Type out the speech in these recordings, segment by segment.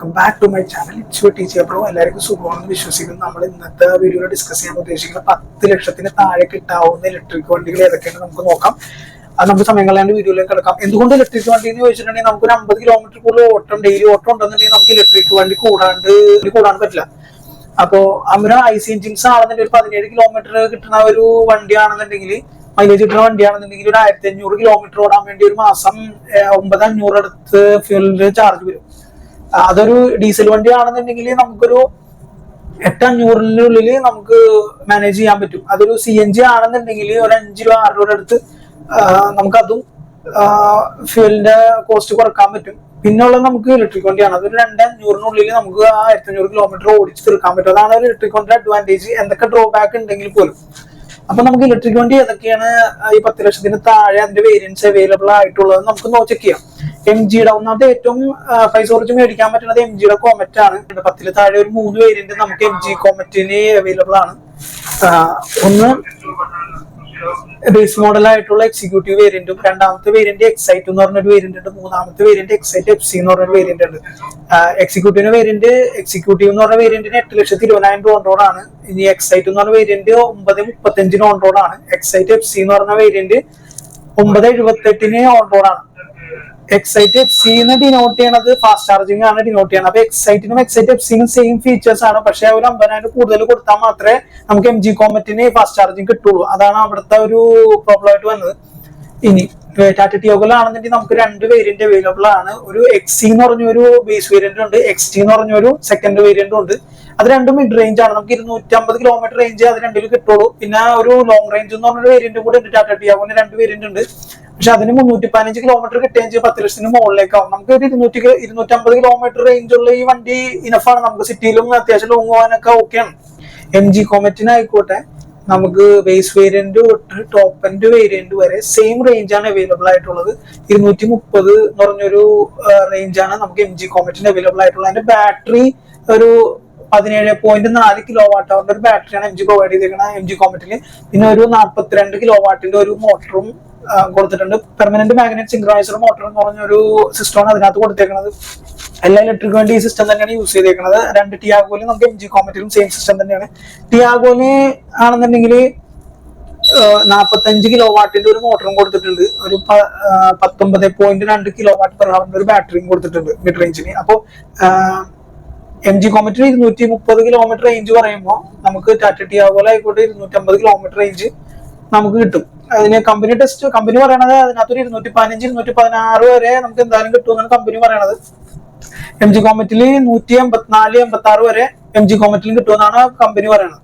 Back to my channel it's teacher bro എല്ലാവർക്കും സുഖമാണെന്ന് വിശ്വസിക്കുന്നു. നമ്മൾ ഇന്നത്തെ വീഡിയോയിൽ ഡിസ്കസ് ചെയ്യാൻ ഉദ്ദേശിക്കുന്ന പത്ത് ലക്ഷത്തിന് താഴെ കിട്ടാവുന്ന ഇലക്ട്രിക് വണ്ടികൾ ഏതൊക്കെയാണ് നമുക്ക് നോക്കാം. അത് നമുക്ക് സമയം കളയാണ്ട് വീഡിയോയിലേക്ക് കിടക്കാം. എന്തുകൊണ്ട് ഇലക്ട്രിക് വണ്ടി എന്ന് ചോദിച്ചിട്ടുണ്ടെങ്കിൽ നമുക്ക് ഒരു അമ്പത് കിലോമീറ്റർ കൂടുതൽ ഓട്ടം ഡെയിലി ഓട്ടം ഉണ്ടെന്നുണ്ടെങ്കിൽ നമുക്ക് ഇലക്ട്രിക് വണ്ടി കൂടാണ്ട് കൂടാൻ പറ്റില്ല. അപ്പോ അവർ ഐ സി എൻജിൻസ് ആണെന്നുണ്ടെങ്കിൽ ഒരു പതിനേഴ് കിലോമീറ്റർ കിട്ടുന്ന ഒരു വണ്ടിയാണെന്നുണ്ടെങ്കിൽ മൈലേജ് കിട്ടുന്ന വണ്ടിയാണെന്നുണ്ടെങ്കിൽ ഒരു ആയിരത്തി അഞ്ഞൂറ് കിലോമീറ്റർ ഓടാൻ വേണ്ടി ഒരു മാസം ഒമ്പത് അഞ്ഞൂറ് അടുത്ത് ഫ്യൂലിന്റെ ചാർജ് വരും. അതൊരു ഡീസൽ വണ്ടി ആണെന്നുണ്ടെങ്കിൽ നമുക്കൊരു എട്ട് അഞ്ഞൂറിനുള്ളിൽ നമുക്ക് മാനേജ് ചെയ്യാൻ പറ്റും. അതൊരു സി എൻ ജി ആണെന്നുണ്ടെങ്കിൽ ഒരു അഞ്ച് രൂപ ആറ് രൂപ അടുത്ത് നമുക്കതും ഫ്യൂലിന്റെ കോസ്റ്റ് കുറയ്ക്കാൻ പറ്റും. പിന്നെയുള്ളത് നമുക്ക് ഇലക്ട്രിക് വണ്ടിയാണ്. അതൊരു രണ്ട് അഞ്ഞൂറിനുള്ളിൽ നമുക്ക് ആ ആയിരത്തി അഞ്ഞൂറ് കിലോമീറ്റർ ഓടിച്ച് തീർക്കാൻ പറ്റും. അതാണ് ഒരു ഇലക്ട്രിക് വണ്ടിയുടെ അഡ്വാന്റേജ് എന്തൊക്കെ ഡ്രോബാക്ക് ഉണ്ടെങ്കിൽ പോലും. അപ്പൊ നമുക്ക് ഇലക്ട്രിക് വണ്ടി ഏതൊക്കെയാണ് ഈ പത്ത് ലക്ഷത്തിന് താഴെ അതിന്റെ വേരിയൻസ് അവൈലബിൾ ആയിട്ടുള്ളത് നമുക്ക് നോ ചെക്ക് ചെയ്യാം. എം ജിയുടെ ഒന്നാമത്തെ ഏറ്റവും ഫൈവ് പൈസ മേടിക്കാൻ പറ്റുന്നത് എം ജിയുടെ കോമറ്റ് ആണ്. പത്തിൽ താഴെ ഒരു മൂന്ന് വേരിയന്റ് നമുക്ക് എം ജി കോമറ്റിന് അവൈലബിൾ ആണ്. ഒന്ന് ബേസ് മോഡൽ ആയിട്ടുള്ള എക്സിക്യൂട്ടീവ് വേരിയന്റും രണ്ടാമത്തെ വേരിയന്റ് എക്സൈറ്റ് എന്ന് പറഞ്ഞൊരു വേരിയന്റ് ഉണ്ട് മൂന്നാമത്തെ വേരിയന്റ് എക്സൈറ്റ് എഫ് സി എന്ന് പറഞ്ഞൊരു വേരിയന്റ് ഉണ്ട്. എക്സിക്യൂട്ടീവ് വേരിയന്റ് എക്സിക്യൂട്ടീവ് എന്ന് പറഞ്ഞ വേരിയന്റിന് എട്ട് ലക്ഷത്തി ഇരുപതിനായിരം രൂപ റോഡ് ആണ്. ഇനി എക്സൈറ്റ് എന്ന് പറഞ്ഞ വേരിയന്റ് ഒമ്പത് മുപ്പത്തഞ്ചിന് ഓൺ ആണ്. എക്സൈറ്റ് എഫ് സി എന്ന് പറഞ്ഞ വേരിയന്റ് ഒമ്പത് എഴുപത്തെട്ടിന് ഓൺ ആണ്. എക്സൈറ്റ് എഫ് സി എന്ന് ഡിനോട്ട് ചെയ്യണത് ഫാസ്റ്റ് ചാർജിംഗ് ആണ് ഡിനോട്ട് ചെയ്യണത്. അപ്പൊ എക്സൈറ്റിനും എക്സൈറ്റ് എഫ് സിനും സെയിം ഫീച്ചേഴ്സ് ആണ്. പക്ഷെ ഒരു അമ്പതിനായിരം കൂടുതൽ കൊടുത്താൽ മാത്രമേ നമുക്ക് എം ജി കോമറ്റിന് ഫാസ്റ്റ് ചാർജിങ് കിട്ടുള്ളൂ. അതാണ് അവിടുത്തെ ഒരു പ്രോബ്ലം ആയിട്ട് വന്നത്. ഇനി ടാറ്റ ടിയോഗലാണെന്നുണ്ടെങ്കിൽ നമുക്ക് രണ്ട് വേരിയന്റ് അവൈലബിൾ ആണ്. ഒരു എക്സി എന്ന് പറഞ്ഞ ഒരു ബേസ് വേരിയന്റ് ഉണ്ട്. എക്സ് ടി എന്ന് പറഞ്ഞ ഒരു സെക്കൻഡ് വേരിയന്റ് ഉണ്ട്. അത് രണ്ടും മിഡ് റേഞ്ച് ആണ്. നമുക്ക് ഇരുന്നൂറ്റി അമ്പത് കിലോമീറ്റർ റേഞ്ച് അത് രണ്ടിലും കിട്ടുള്ളൂ. പിന്നെ ഒരു ലോങ് റേഞ്ച് എന്ന് പറഞ്ഞൊരു വേരിയന്റ് കൂടെ ഉണ്ട്. ടാറ്റ ടിയാഗോന് രണ്ട് വേരിയന്റ് ഉണ്ട്. പക്ഷെ അതിന് മുന്നൂറ്റി പതിനഞ്ച് കിലോമീറ്റർ കിട്ടുകയും ചെയ്യും. പത്ത് ലക്ഷത്തിന് മുകളിലേക്കാവും. നമുക്ക് ഒരു ഇരുന്നൂറ്റി ഇരുന്നൂറ്റി അമ്പത് കിലോമീറ്റർ റേഞ്ച് ഉള്ള ഈ വണ്ടി ഇനഫാണ് നമുക്ക് സിറ്റിയിലും അത്യാവശ്യം ലോങ് പോകാനൊക്കെ ഓക്കെയാണ് എം ജി കോമറ്റിനായിക്കോട്ടെ നമുക്ക് ബേസ് വേരിയന്റ് തൊട്ട് ടോപ്പ് എൻഡ് വേരിയന്റ് വരെ സെയിം റേഞ്ച് ആണ് അവൈലബിൾ ആയിട്ടുള്ളത്. ഇരുന്നൂറ്റി മുപ്പത് എന്ന് പറഞ്ഞൊരു ആണ് നമുക്ക് എം ജി കോമറ്റിന് അവൈലബിൾ ആയിട്ടുള്ളത്. അതിന്റെ ബാറ്ററി ഒരു പതിനേഴ് പോയിന്റ് നാല് കിലോ വാട്ട് അവറിന്റെ ഒരു ബാറ്ററിയാണ് എം ജി പ്രൊവൈഡ് ചെയ്തേക്കുന്നത് എം ജി കോമറ്റിൽ പിന്നെ ഒരു നാൽപ്പത്തിരണ്ട് കിലോ വാട്ടിന്റെ ഒരു മോട്ടറും കൊടുത്തിട്ടുണ്ട്. പെർമനന്റ് മാഗ്നറ്റ് സിംഗ്രണൈസർ മോട്ടർ എന്ന് പറഞ്ഞ ഒരു സിസ്റ്റമാണ് അതിനകത്ത് കൊടുത്തേക്കുന്നത് എല്ലാ ഇലക്ട്രിക് വേണ്ടി ഈ സിസ്റ്റം തന്നെയാണ് യൂസ് ചെയ്തേക്കുന്നത് രണ്ട് ടിയാഗോയിലും നമുക്ക് എം ജി കോമറ്റിലും സെയിം സിസ്റ്റം തന്നെയാണ്. ടിയാഗോയിൽ ആണെന്നുണ്ടെങ്കിൽ നാൽപ്പത്തഞ്ച് കിലോ വാട്ടിന്റെ ഒരു മോട്ടറും കൊടുത്തിട്ടുണ്ട്. ഒരു പത്തൊമ്പത് പോയിന്റ് രണ്ട് കിലോ വാട്ട് പെർ ഹവറിന്റെ ഒരു ബാറ്ററിയും കൊടുത്തിട്ടുണ്ട് മിഡ് റേഞ്ചിന് അപ്പോൾ എം ജി കോമറ്റിന് ഇരുന്നൂറ്റി മുപ്പത് കിലോമീറ്റർ റേഞ്ച് പറയുമ്പോൾ നമുക്ക് ടാറ്റ ടിയാഗോല ആയിക്കോട്ടെ ഇരുന്നൂറ്റി അമ്പത് കിലോമീറ്റർ റേഞ്ച് നമുക്ക് കിട്ടും. അതിന് കമ്പനി ടെസ്റ്റ് കമ്പനി പറയണത് അതിനകത്തൊരു ഇരുന്നൂറ്റി പതിനഞ്ച് ഇരുന്നൂറ്റി പതിനാറ് വരെ നമുക്ക് എന്തായാലും കിട്ടുമെന്നാണ് കമ്പനി പറയണത്. എം ജി കോമറ്റിൽ നൂറ്റി എൺപത്തിനാല് എൺപത്തി ആറ് വരെ എം ജി കോമറ്റിൽ കിട്ടുമെന്നാണ് കമ്പനി പറയണത്.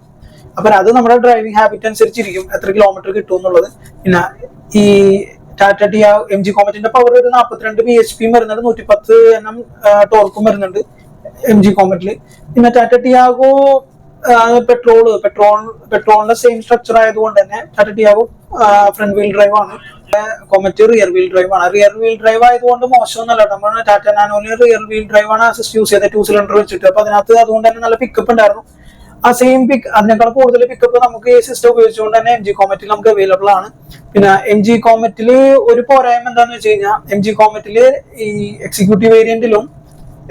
അപ്പൊ അത് നമ്മുടെ ഡ്രൈവിംഗ് ഹാബിറ്റ് അനുസരിച്ചിരിക്കും എത്ര കിലോമീറ്റർ കിട്ടും എന്നുള്ളത്. പിന്നെ ഈ ടാറ്റ ടി എം ജി കോമറ്റിന്റെ പവർ ഒരു നാൽപ്പത്തിരണ്ട് ബി എച്ച് പിയും വരുന്നുണ്ട് നൂറ്റി പത്ത് എണ്ണം ടോർക്കും വരുന്നുണ്ട് എം ജി കോമറ്റിൽ പിന്നെ ടാറ്റ ടിയാഗോ പെട്രോൾ പെട്രോൾ പെട്രോളിന്റെ സെയിം സ്ട്രക്ചർ ആയതുകൊണ്ട് തന്നെ Tata Tiago front wheel drive ആണ്. കോമറ്റ് റിയർ വീൽ ഡ്രൈവ് ആണ്. റിയർ വീൽ ഡ്രൈവ് ആയതുകൊണ്ട് മോശമൊന്നുമല്ല നമ്മൾ ടാറ്റ നാനോന് റിയർ വീൽ ഡ്രൈവ് ആണ് അസിസ്റ്റ് യൂസ് ചെയ്തത്. ടു സിലിണ്ടർ വെച്ചിട്ട്. അപ്പൊ അതിനകത്ത് അതുകൊണ്ട് തന്നെ നല്ല പിക്കപ്പ് ഉണ്ടായിരുന്നു. ആ സെയിം പിക്ക് അതിനേക്കാൾ കൂടുതൽ പിക്കപ്പ് നമുക്ക് ഈ സിസ്റ്റം ഉപയോഗിച്ചുകൊണ്ട് തന്നെ എം ജി കോമറ്റിൽ നമുക്ക് അവൈലബിൾ ആണ്. പിന്നെ എം ജി കോമറ്റിൽ ഒരു പോരായ്മ എന്താന്ന് വെച്ച് കഴിഞ്ഞാൽ എം ജി കോമറ്റിൽ ഈ എക്സിക്യൂട്ടീവ് വേരിയന്റിലും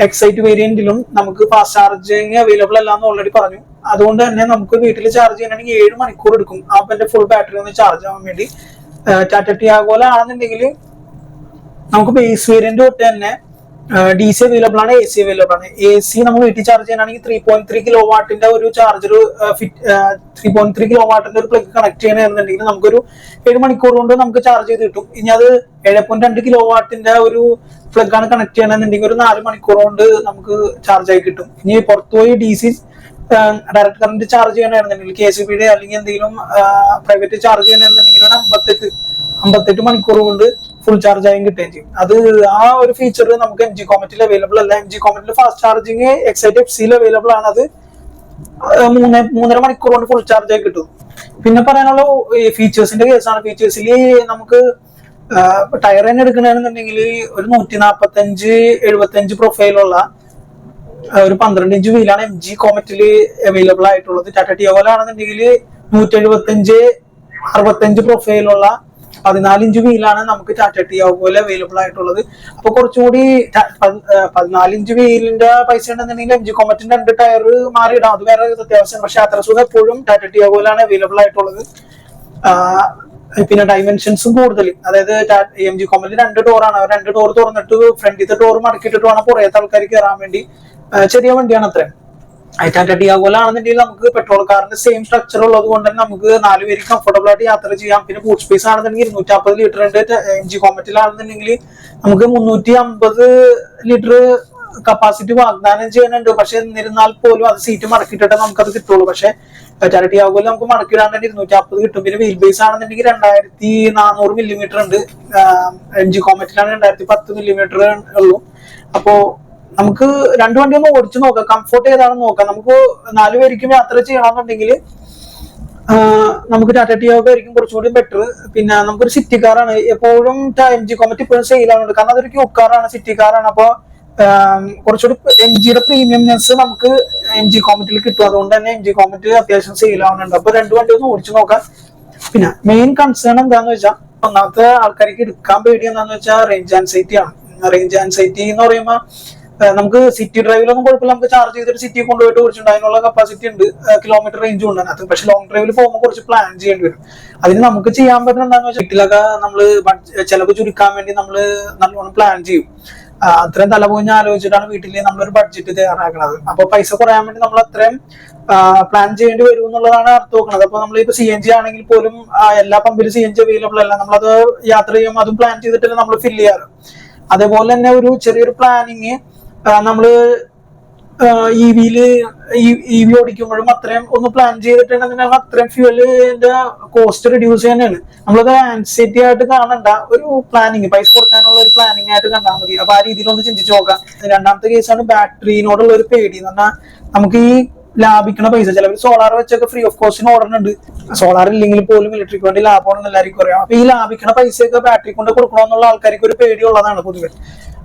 എക്സൈറ്റ് വേരിയന്റിലും നമുക്ക് ഫാസ്റ്റ് ചാർജിങ് അവൈലബിൾ അല്ല എന്ന് ഓൾറെഡി പറഞ്ഞു. അതുകൊണ്ട് തന്നെ നമുക്ക് വീട്ടിൽ ചാർജ് ചെയ്യണമെങ്കിൽ ഏഴ് മണിക്കൂർ എടുക്കും. അപ്പൊ എന്റെ ഫുൾ ബാറ്ററി ഒന്ന് ചാർജ് ആവാൻ വേണ്ടി. ടാറ്റ ടിയാഗോല ആണെന്നുണ്ടെങ്കിൽ നമുക്ക് ബേസ് വേരിയന്റ് തൊട്ട് തന്നെ ഡി സി അവൈലബിൾ ആണ് എ സി അവൈലബിൾ ആണ്. എ സി നമ്മൾ വീട്ടിൽ ചാർജ് ചെയ്യാനാണെങ്കിൽ ത്രീ പോയിന്റ് ത്രീ കിലോ വാട്ടിന്റെ ഒരു charger fit three point three kilo വാട്ടിന്റെ ഒരു പ്ലഗ് കണക്ട് ചെയ്യണമെന്നുണ്ടെങ്കിൽ നമുക്കൊരു ഏഴ് മണിക്കൂർ കൊണ്ട് നമുക്ക് ചാർജ് ചെയ്ത് കിട്ടും. ഇനി അത് ഏഴ് പോയിന്റ് രണ്ട് കിലോ വാട്ടിന്റെ ഒരു പ്ലഗ് ആണ് കണക്ട് ചെയ്യണമെന്നുണ്ടെങ്കിൽ ഒരു നാല് മണിക്കൂർ കൊണ്ട് നമുക്ക് ചാർജ് ആയി കിട്ടും. ഇനി പുറത്തുപോയി D C direct current charge ചെയ്യണമെന്നുണ്ടെങ്കിൽ കെ സി ബിയുടെ അല്ലെങ്കിൽ എന്തെങ്കിലും പ്രൈവറ്റ് ചാർജ് ചെയ്യണമെന്നുണ്ടെങ്കിൽ ഒരു അമ്പത്തെട്ട് അമ്പത്തെട്ട് മണിക്കൂർ കൊണ്ട് ഫുൾ ചാർജ് ആയും കിട്ടുകയും ചെയ്യും. അത് ആ ഒരു ഫീച്ചർ നമുക്ക് എം ജി കോമറ്റിൽ അവൈലബിൾ അല്ല. എം ജി കോമറ്റിൽ ഫാസ്റ്റ് ചാർജിങ് എക്സൈറ്റ് എഫ് സിയിൽ അവൈലബിൾ ആണ്. അത് മൂന്ന് മൂന്നര മണിക്കൂർ കൊണ്ട് ഫുൾ ചാർജ് ആയി കിട്ടും. പിന്നെ പറയാനുള്ള ഫീച്ചേഴ്സിന്റെ കേസാണ് ഫീച്ചേഴ്സിൽ നമുക്ക് ടയർ തന്നെ എടുക്കണമെന്നുണ്ടെങ്കിൽ ഒരു നൂറ്റി നാപ്പത്തഞ്ച് എഴുപത്തഞ്ച് പ്രൊഫൈലുള്ള ഒരു പന്ത്രണ്ട് ഇഞ്ച് വീലാണ് എം ജി കോമറ്റിൽ അവൈലബിൾ ആയിട്ടുള്ളത്. ടാറ്റ ടിയോലാണെന്നുണ്ടെങ്കിൽ നൂറ്റി എഴുപത്തഞ്ച് അറുപത്തഞ്ച് പ്രൊഫൈലുള്ള പതിനാല് ഇഞ്ച് വീലാണ് നമുക്ക് ടാറ്റ പോലെ അവൈലബിൾ ആയിട്ടുള്ളത്. അപ്പൊ കുറച്ചുകൂടി ട- പ- ഏഹ് പതിനാല് ഇഞ്ച് വീലിന്റെ പൈസ ഉണ്ടെന്നുണ്ടെങ്കിൽ എം ജി കോമറ്റിന്റെ രണ്ട് ടയർ മാറിയിടാം. അത് വേറെ അത്യാവശ്യം പക്ഷെ അത്ര സുഖം എപ്പോഴും ടാറ്റ ടിയാഗോയിലാണ് അവൈലബിൾ ആയിട്ടുള്ളത്. പിന്നെ ഡൈമെൻഷൻസും കൂടുതൽ. അതായത് എം ജി കോമറ്റിൽ രണ്ട് ഡോറാണ് രണ്ട് ഡോർ തുറന്നിട്ട് ഫ്രണ്ടിലത്തെ ഡോർ മടക്കിയിട്ടിട്ട് വേണം പുറത്തെ ആൾക്കാർ കയറാൻ വേണ്ടി. ചെറിയ വണ്ടിയാണ് അത്രയും ടാറ്റ ആണെന്നുണ്ടെങ്കിൽ നമുക്ക് പെട്രോൾ കാറിന്റെ സെയിം സ്ട്രക്ചർ ഉള്ളത് കൊണ്ട് തന്നെ നമുക്ക് നാല് പേര് കംഫർട്ടബിൾ ആയിട്ട് യാത്ര ചെയ്യാം. പിന്നെ ബൂട്ട് സ്പേസ് ആണെന്നുണ്ടെങ്കിൽ ഇരുന്നൂറ്റി അമ്പത് ലിറ്റർ ഉണ്ട് എം ജി കോമറ്റിലാണെന്നുണ്ടെങ്കിൽ നമുക്ക് മുന്നൂറ്റി അമ്പത് ലിറ്റർ കപ്പാസിറ്റി വാഗ്ദാനം ചെയ്യുന്നുണ്ട്. പക്ഷെ എന്നിരുന്നാൽ പോലും അത് സീറ്റ് മടക്കിയിട്ടേ നമുക്കത് കിട്ടുള്ളൂ. പക്ഷെ ടാറ്റ ആകുമല്ലോ നമുക്ക് മടക്കിയിടാൻ ഇരുന്നൂറ്റി അമ്പത് കിട്ടും. പിന്നെ വീൽ ബേസ് ആണെന്നുണ്ടെങ്കിൽ രണ്ടായിരത്തി നാനൂറ് മില്ലിമീറ്റർ ഉണ്ട്. എം ജി കോമറ്റിലാണ് രണ്ടായിരത്തി പത്ത് മില്ലിമീറ്റർ ഉള്ളൂ. അപ്പോ നമുക്ക് രണ്ടു വണ്ടി ഒന്ന് ഓടിച്ചു നോക്കാം. കംഫോർട്ട് ഏതാണെന്ന് നോക്കാം. നമുക്ക് നാല് പേർക്കും യാത്ര ചെയ്യണമെന്നുണ്ടെങ്കിൽ നമുക്ക് ടാറ്റ ടിയാഗോ ആയിരിക്കും കുറച്ചുകൂടി ബെറ്റർ പിന്നെ നമുക്കൊരു സിറ്റി കാറാണ് എപ്പോഴും എം ജി കോമറ്റ് ഇപ്പോഴും സെയിൽ ആവുന്നുണ്ട്. കാരണം അതൊരു ക്യൂ കാറാണ് സിറ്റി കാറാണ് അപ്പൊ കുറച്ചുകൂടി എം ജിയുടെ പ്രീമിയംനെസ് നമുക്ക് എം ജി കോമറ്റിൽ കിട്ടും. അതുകൊണ്ട് തന്നെ എം ജി കോമറ്റ് അത്യാവശ്യം സെയിൽ ആവുന്നുണ്ട്. അപ്പൊ രണ്ട് വണ്ടി ഒന്ന് ഓടിച്ചു നോക്കാം. പിന്നെ മെയിൻ കൺസേൺ എന്താന്ന് വെച്ചാൽ ഒന്നാമത്തെ ആൾക്കാർക്ക് എടുക്കാൻ പേടി എന്താന്ന് വെച്ചാൽ റേഞ്ച് ആൻസൈറ്റി ആണ്. റേഞ്ച് ആൻസൈറ്റി എന്ന് പറയുമ്പോൾ ഏഹ് നമുക്ക് സിറ്റി ഡ്രൈവിലൊന്നും കുഴപ്പമില്ല. നമുക്ക് ചാർജ് ചെയ്തിട്ട് സിറ്റി കൊണ്ടുപോയിട്ട് കുറച്ചുണ്ട് അതിനുള്ള കപ്പാസിറ്റി ഉണ്ട്. കിലോമീറ്റർ റേഞ്ച് ഉണ്ട്. അതിനകത്ത് പക്ഷെ ലോങ് ഡ്രൈവിൽ പോകുമ്പോൾ കുറച്ച് പ്ലാൻ ചെയ്യേണ്ടി വരും. അതിന് നമുക്ക് ചെയ്യാൻ പറ്റുന്ന എന്താണെന്ന് വെച്ചാൽ വീട്ടിലൊക്കെ നമ്മൾ ചെലവ് ചുരുക്കാൻ വേണ്ടി നമ്മൾ നല്ലോണം പ്ലാൻ ചെയ്യും. അത്രയും തലപോഞ്ഞ് ആലോചിച്ചിട്ടാണ് വീട്ടിൽ നമ്മളൊരു ബഡ്ജറ്റ് തയ്യാറാക്കുന്നത് അപ്പൊ പൈസ കുറയാൻ വേണ്ടി നമ്മൾ അത്രയും പ്ലാൻ ചെയ്യേണ്ടി വരും എന്നുള്ളതാണ് അർത്ഥം നോക്കുന്നത് അപ്പൊ നമ്മൾ ഇപ്പൊ സി എൻ ജി ആണെങ്കിൽ പോലും എല്ലാ പമ്പിലും സി എൻ ജി അവൈലബിൾ അല്ല. നമ്മളത് യാത്ര ചെയ്യുമ്പോൾ അതും പ്ലാൻ ചെയ്തിട്ടല്ലേ നമ്മൾ ഫില്ല് ചെയ്യാറ്. അതേപോലെ തന്നെ ഒരു ചെറിയൊരു പ്ലാനിങ് നമ്മൾ ഇ വിയിൽ ഇ വി ഓടിക്കുമ്പോഴും അത്രയും ഒന്ന് പ്ലാൻ ചെയ്തിട്ടുണ്ടെങ്കിൽ അത്രയും ഫ്യൂവലിന്റെ കോസ്റ്റ് റിഡ്യൂസ് ചെയ്യാനാണ് നമ്മളത് ആൻസൈറ്റി ആയിട്ട് കാണണ്ട ഒരു പ്ലാനിങ് പൈസ കൊടുക്കാനുള്ള ഒരു പ്ലാനിങ് ആയിട്ട് കണ്ടാൽ മതി. അപ്പൊ ആ രീതിയിൽ ഒന്ന് ചിന്തിച്ചു നോക്കാം. രണ്ടാമത്തെ കേസാണ് ബാറ്ററിനോടുള്ള ഒരു പേടി എന്ന് പറഞ്ഞാൽ നമുക്ക് ഈ ലാഭിക്കണ പൈസ ചിലവർ സോളാർ വെച്ചൊക്കെ ഫ്രീ ഓഫ് കോസ്റ്റിന് ഓടുന്നുണ്ട് സോളാർ ഇല്ലെങ്കിൽ പോലും ഇലക്ട്രിക് വണ്ടി ലാഭമാണെന്ന് എല്ലാവർക്കും അറിയാം. അപ്പൊ ഈ ലാഭിക്കണ പൈസയൊക്കെ ബാറ്ററി കൊണ്ട് കൊടുക്കണമെന്നുള്ള ആൾക്കാർക്ക് ഒരു പേടിയുള്ളതാണ് പൊതുവെ.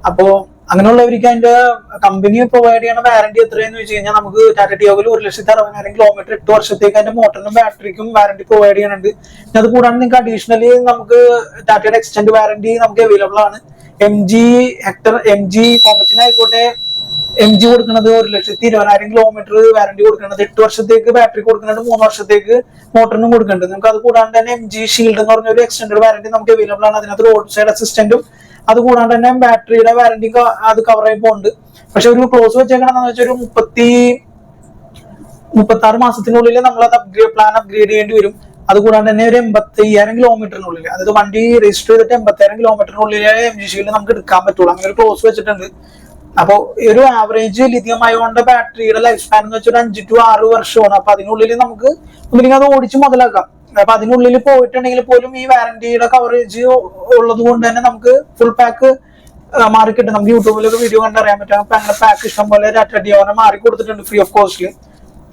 അപ്പോ അങ്ങനെയുള്ളവർക്ക് അതിന്റെ കമ്പനി പ്രൊവൈഡ് ചെയ്യണ വാറന്റി എത്രയെന്ന് വെച്ച് കഴിഞ്ഞാൽ നമുക്ക് ടാറ്റ ടിയോഗയിൽ ഒരു ലക്ഷത്തി അറുപതിനായിരം കിലോമീറ്റർ എട്ട് വർഷത്തേക്ക് അതിന്റെ മോട്ടറിനും ബാറ്ററിക്കും വാറന്റി പ്രൊവൈഡ് ചെയ്യുന്നുണ്ട് അത് കൂടാണ്ട് നിങ്ങൾക്ക് അഡീഷണലി നമുക്ക് ടാറ്റയുടെ എക്സ്റ്റൻഡ് വാറന്റി നമുക്ക് അവൈലബിൾ ആണ്. M G Hector M G കോമ്പറ്റിനായിക്കോട്ടെ M G കൊടുക്കുന്നത് ഒരു ലക്ഷത്തി ഇരുപതിനായിരം കിലോമീറ്റർ വാറന്റി കൊടുക്കുന്നത് എട്ട് വർഷത്തേക്ക് ബാറ്ററി കൊടുക്കുന്നുണ്ട് മൂന്ന് വർഷത്തേക്ക് മോട്ടറിനും കൊടുക്കുന്നുണ്ട്. നമുക്ക് അത് കൂടാണ്ട് തന്നെ എം ജി ഷീൽഡ് എന്ന് പറഞ്ഞ ഒരു എക്സ്റ്റൻഡ് വാറന്റി നമുക്ക് അവൈലബിൾ ആണ്. അതിനകത്ത് റോഡ് സൈഡ് അസിസ്റ്റന്റും അത് കൂടാണ്ട് തന്നെ ബാറ്ററിയുടെ വാറന്റി അത് കവർ ആയി പോകുന്നുണ്ട് പക്ഷെ ഒരു ക്ലോസ് വെച്ചേക്കണെന്ന് വെച്ചാൽ ഒരു മുപ്പത്തി മുപ്പത്തി ആറ് മാസത്തിനുള്ളിൽ നമ്മൾ അത് അപ്ഗ്രേഡ് പ്ലാൻ അപ്ഗ്രേഡ് ചെയ്യേണ്ടി വരും. അതുകൂടാണ്ട് തന്നെ ഒരു എൺപത്തി അയ്യായിരം കിലോമീറ്ററിനുള്ളിൽ അതായത് വണ്ടി രജിസ്റ്റർ ചെയ്തിട്ട് എൺപത്തായിരം കിലോമീറ്ററിനുള്ളിൽ എം ജി സിയിൽ നമുക്ക് എടുക്കാൻ പറ്റുള്ളൂ. അങ്ങനെ ഒരു ക്ലോസ് വെച്ചിട്ടുണ്ട്. അപ്പോൾ ഒരു ആവറേജ് ലിഥിയം അയോണിന്റെ ബാറ്ററിയുടെ ലൈഫ് സ്പാൻ എന്ന് വെച്ചാൽ ഒരു അഞ്ച് ടു ആറ് വർഷമാണ്. അപ്പൊ അതിനുള്ളിൽ നമുക്ക് ഒന്നില്ലെങ്കിൽ അത് ഓടിച്ച് മുതലാക്കാം. അപ്പൊ അതിനുള്ളിൽ പോയിട്ടുണ്ടെങ്കിൽ പോലും ഈ വാറന്റിയുടെ കവറേജ് ഉള്ളത് കൊണ്ട് തന്നെ നമുക്ക് ഫുൾ പാക്ക് മാറി കിട്ടും. നമുക്ക് യൂട്യൂബിലൊക്കെ വീഡിയോ കണ്ടറിയാൻ പറ്റും. അപ്പൊ അങ്ങനെ പാക്ക് ഇഷ്ടം പോലെ ഡിയോനെ മാറി കൊടുത്തിട്ടുണ്ട് ഫ്രീ ഓഫ് കോസ്റ്റിൽ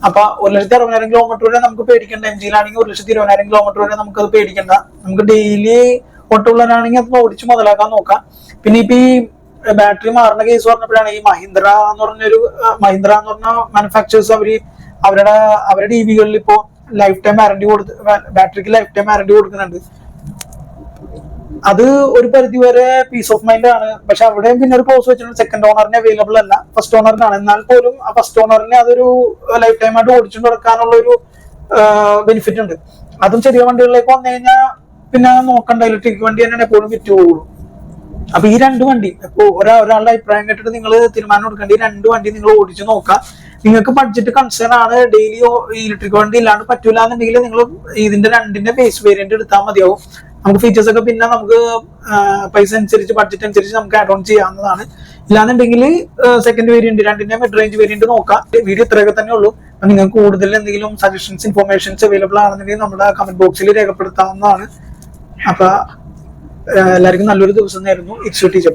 അപ്പൊ ഒരു ലക്ഷത്തി അറുപതിനായിരം കിലോമീറ്റർ വരെ നമുക്ക് പേടിക്കേണ്ട എം ജിയിലാണെങ്കിൽ ഒരു ലക്ഷത്തി ഇരുപതിനായിരം കിലോമീറ്റർ വരെ നമുക്ക് അത് പേടിക്കണ്ട. നമുക്ക് ഡെയിലി ഓട്ടമുള്ളവരാണെങ്കിൽ അത് ഓടിച്ച് മുതലാക്കാൻ നോക്കാം. പിന്നെ ഇപ്പൊ ഈ ബാറ്ററി മാറുന്ന കേസ് പറഞ്ഞപ്പോഴാണ് ഈ മഹീന്ദ്ര എന്ന് പറഞ്ഞൊരു മഹീന്ദ്ര എന്ന് പറഞ്ഞ മാനുഫാക്ചേഴ്സ് അവർ അവരുടെ അവരുടെ ഇ വികളിൽ ഇപ്പോ ലൈഫ് ടൈം വാറന്റി കൊടുത്ത് ബാറ്ററിക്ക് ലൈഫ് ടൈം വാറന്റി കൊടുക്കുന്നുണ്ട്. അത് ഒരു പരിധി വരെ പീസ് ഓഫ് മൈൻഡ് ആണ്. പക്ഷെ അവിടെയും പിന്നെ ഒരു പോസ് വെച്ചിട്ടുണ്ട് സെക്കൻഡ് ഓണറിന് അവൈലബിൾ അല്ല. ഫസ്റ്റ് ഓണറിനാണ് എന്നാൽ പോലും ആ ഫസ്റ്റ് ഓണറിന് അതൊരു ലൈഫ് ടൈം ആയിട്ട് ഓടിച്ചുകൊണ്ട് നടക്കാനുള്ള ഒരു ബെനിഫിറ്റ് ഉണ്ട്. അതും ചെറിയ വണ്ടികളിലേക്ക് വന്നു കഴിഞ്ഞാൽ പിന്നെ നോക്കണ്ട. ഇലക്ട്രിക് വണ്ടി തന്നെയാണ് എപ്പോഴും വിറ്റ് പോകുള്ളൂ അപ്പൊ ഈ രണ്ട് വണ്ടി ഇപ്പൊ ഒരാ ഒരാളുടെ അഭിപ്രായം കേട്ടിട്ട് നിങ്ങൾ തീരുമാനം എടുക്കേണ്ട. ഈ രണ്ട് വണ്ടി നിങ്ങൾ ഓടിച്ചു നോക്കുക നിങ്ങൾക്ക് ബഡ്ജറ്റ് കൺസേൺ ആണ്. ഡെയിലി ഇലക്ട്രിക് വണ്ടി ഇല്ലാണ്ട് പറ്റൂല എന്നുണ്ടെങ്കിൽ നിങ്ങൾ ഇതിന്റെ രണ്ടിന്റെ ബേസ് വേരിയന്റ് എടുത്താൽ മതിയാവും. നമുക്ക് ഫീച്ചേഴ്സ് ഒക്കെ പിന്നെ നമുക്ക് പൈസ അനുസരിച്ച് ബഡ്ജറ്റ് അനുസരിച്ച് നമുക്ക് ആഡ് ഓൺ ചെയ്യാവുന്നതാണ്. ഇല്ലാന്നുണ്ടെങ്കിൽ സെക്കൻഡ് വേരിയന്റ് രണ്ടിന്റെ മിഡ് റേഞ്ച് വേരിയന്റ് നോക്കാം. വീഡിയോ ഇത്രയൊക്കെ തന്നെ ഉള്ളൂ. നിങ്ങൾക്ക് കൂടുതൽ എന്തെങ്കിലും സജഷൻസ് ഇൻഫോർമേഷൻസ് അവൈലബിൾ ആണെന്നുണ്ടെങ്കിൽ നമ്മുടെ കമന്റ് ബോക്സിൽ രേഖപ്പെടുത്താവുന്നതാണ്. അപ്പൊ എല്ലാവർക്കും നല്ലൊരു ദിവസം നേരുന്നു. It's teacher